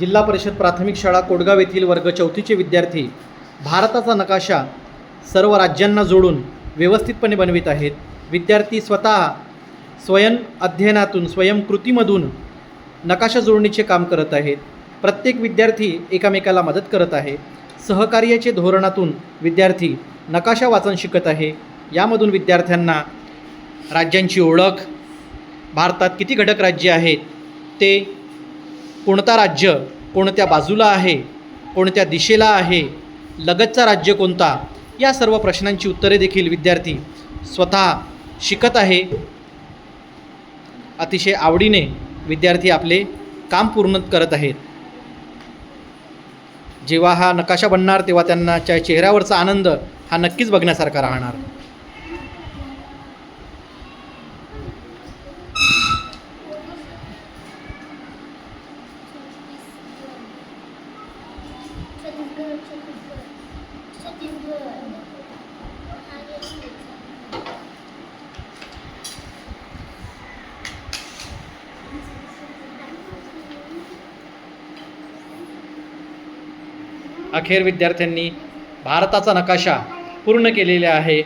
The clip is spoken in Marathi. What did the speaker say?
जिल्हा परिषद प्राथमिक शाळा कोडगाव येथील वर्ग चौथीचे विद्यार्थी भारताचा नकाशा सर्व राज्यांना जोडून व्यवस्थितपणे बनवित आहेत. विद्यार्थी स्वतः स्वयं अध्ययनातून स्वयंकृतीमधून नकाशा जोडणीचे काम करत आहेत. प्रत्येक विद्यार्थी एकामेकाला मदत करत आहे. सहकार्याचे धोरणातून विद्यार्थी नकाशा वाचन शिकत आहे. यामधून विद्यार्थ्यांना राज्यांची ओळख भारतात किती घटक राज्य आहेत ते कोणता राज्य कोणत्या बाजूला आहे कोणत्या दिशेला आहे लगतचा राज्य कोणता या सर्व प्रश्नांची उत्तरे देखील विद्यार्थी स्वतः शिकत आहे. अतिशय आवडीने विद्यार्थी आपले काम पूर्ण करत आहेत. जेव्हा हा नकाशा बनणार तेव्हा त्यांना चेहऱ्यावरचा आनंद हा नक्कीच बघण्यासारखा राहणार. छत्तीसगड छत्तीसगड अखेर विद्यार्थ्यांनी भारताचा नकाशा पूर्ण केलेला आहे.